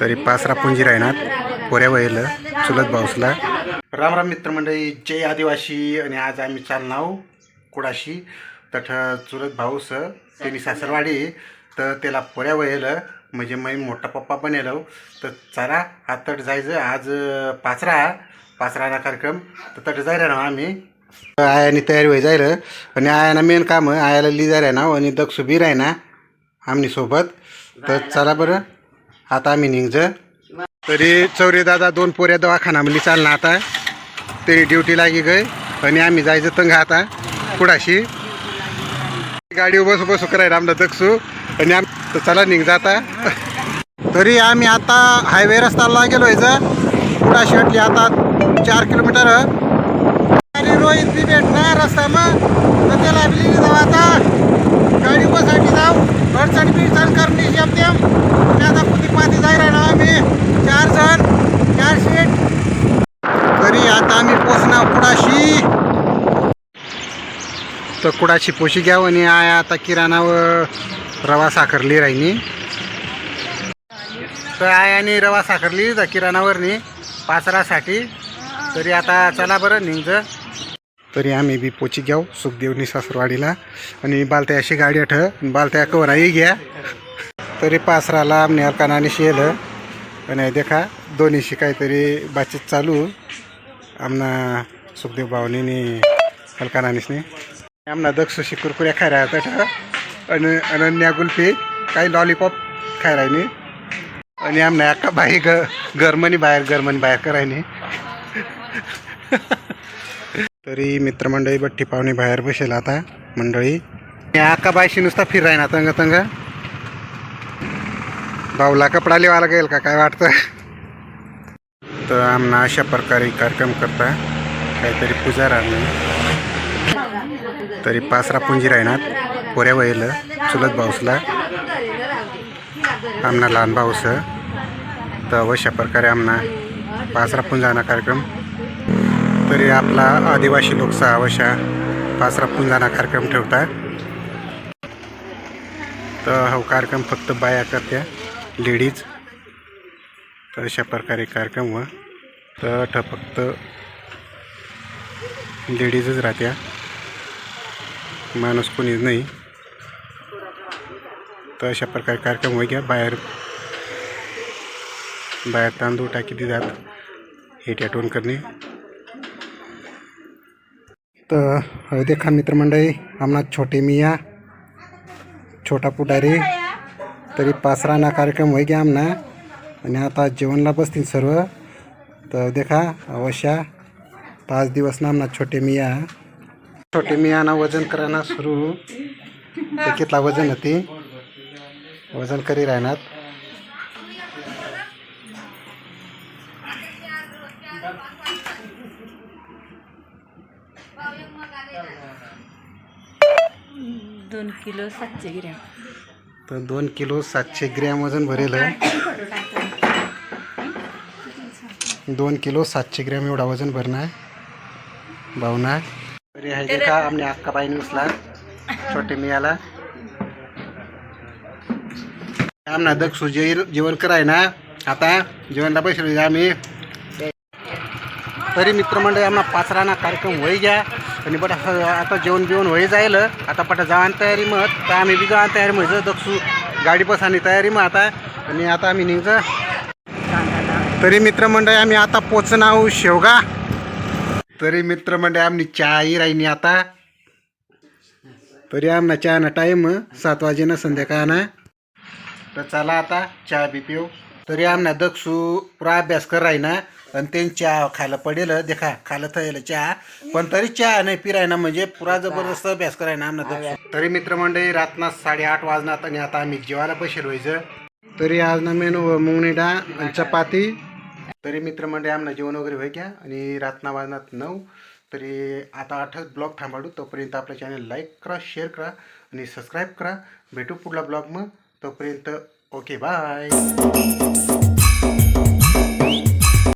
तरी पाचरा पुंजी राहणार पोऱ्या वयल चुलत भाऊसला. राम राम मित्रमंडळी जय आदिवासी आणि आज आम्ही चालनाव कुडाशी. तठ चुलत भाऊस त्यांनी सासरवाडी तर त्याला पोऱ्या वयल म्हणजे मी मोठा पप्पा पण येलो. तर चला हा तट जायचं. आज पाचरा पाचराना कार्यक्रम. तर तट जाय राहणार आम्ही. आयानी तयारी व्हाय जायला. आणि आयाना मेन काम आयाला लिजाय आहे ना आणि दक्षू बीर आहे ना आमनी सोबत. तर चला बरं. आता आम्ही तरी चौरे दादा दोन पोऱ्या दवाखान्यामध्ये चालना आता. तरी ड्युटी लागी गय. आणि आम्ही जायचं तंग आता. कुडाशी गाडी बसू बसू करायला आमला दक्षू आणि आम चला निघ जाता. तरी आम्ही आता हायवे रस्त्याला गेलो यायचं कुडाशी वाटली आता चार किलोमीटर. रोहित बी भेटणार रस्ता मग त्याला बी जाऊ आता गाडी बसाठी जाऊ अडचण बिडचण करणे एकदम आता कुठे पाठी जायला ना आम्ही चार जण चार सीट तरी आता आम्ही तर कुडाशी पोशी घ्यावं आणि आय आता किराणावर रवा साखरली राहिनी तर आयाने रवा साखरली तर किराणावरनी पाचरासाठी. तरी आता चला बरं निघ. तरी आम्ही बी पोची घ्याव सुखदेवनी सासरवाडीला. आणि बालत्या अशी गाडी आठ बालत्या कवराही घ्या. तरी पासराला आमने हलकानाने शेलं. आणि देखा दोन्हीशी काहीतरी बातचीत चालू. आमना सुखदेव भावनीने हलकानानीसने आमना शिकुरकुऱ्या कुरकुऱ्या खाय राहतात आणि अनन्या गुल्फी काही लॉलीपॉप खाय राहिनी आणि आमना अक्का बाई ग गरमनी बाहेर गरमनी बाहेर करायनी. तरी मित्रमंडळी बट्टी पाहुणे बाहेर बसेल आता मंडळी. या अक्का बायशी नुसता फिराय ना तंग तंग. भाऊला कपडा लिवायला गेल का? काय वाटतं? तर आमना अशा प्रकारे कार्यक्रम करता. काहीतरी पूजा राहणार. तरी पाचरा पुंजी राहणार. पोऱ्या वयलं चुलत भाऊसला. आमना लहान भाऊस. तर अशा प्रकारे आमना पाचरा पुंजाना कार्यक्रम. तरी आपला आदिवासी लोकसा अवशा पाचरा पुंजाना कार्यक्रम ठेवता. तर हा कार्यक्रम फक्त बाया करत्या लेडीज. तर अशा प्रकारे कार्यक्रम व तर फक्त लेडीजच राहत्या. माणूस कोणीच नाही. तर अशा प्रकारे कार्यक्रम होई घ्या. बाहेर बाहेर तांदूळ टाकी देतात. हे टॅटवून करणे. तर देखा मित्रमंडळी आम्हाला छोटे मिया छोटा पुटारी तरी पासराना कार्यक्रम होई घ्या आमना. आणि आता जेवणला बसतील सर्व. तर देखा अवश्य पाच दिवस ना छोटे मिया. छोटे मियाना वजन करायला सुरू. ते कितला वजन होती. वजन करी राहणार. दोन किलो सातशे ग्रॅम. तर दोन किलो सातशे ग्रॅम वजन भरेल. दोन किलो सातशे ग्रॅम एवढा वजन भरणार. भावना तरी आहे देखा आमने अक्का बाईने उचला छोटे मियाला. आमना दक्षू जे जेवण कराय ना आता जेवणला बसलो आम्ही. तरी मित्रमंडळी आम्हाला पाचराना कार्यक्रम होई घ्या. आणि बट आता जेवण बिवण होई जाईल आता पट जावान तयारी मग. तर आम्ही बी जावान तयारी म्हणजे दक्षू गाडी बसानी तयारी मग आता. आणि आता आम्ही निघ तरी मित्रमंडळी आम्ही आता पोचणार शेवगा. तरी मित्रमंडळी आमनी चहाही राहिनी आता. तरी आमना चहाना टाईम सात वाजेनं संध्याकाळना. तर चला आता चहा बी पिऊ. तरी आमना दक्षू पुरा अभ्यास कर राहिना. आणि त्यांनी चहा खायला पडेल. देखा खायला थयला चहा. पण तरी चहा नाही पिरायना म्हणजे पुरा जबरदस्त अभ्यास करायना आमना दक्षू. तरी मित्रमंडळी रातना साडेआठ वाजनात आणि आता आम्ही जेवायला बसेल व्हायचं. तरी आज ना मेनू मुंगणी डाळ आणि चपाती. तरी मित्रमंडळी आमना जेवण वगैरे होई घ्या आणि रातना वाजनात नऊ. तरी आता आठच ब्लॉग थांबाडू. तोपर्यंत आपल्या चॅनल लाईक करा शेअर करा आणि सबस्क्राईब करा. भेटू पुढला ब्लॉग मग. तोपर्यंत ओके बाय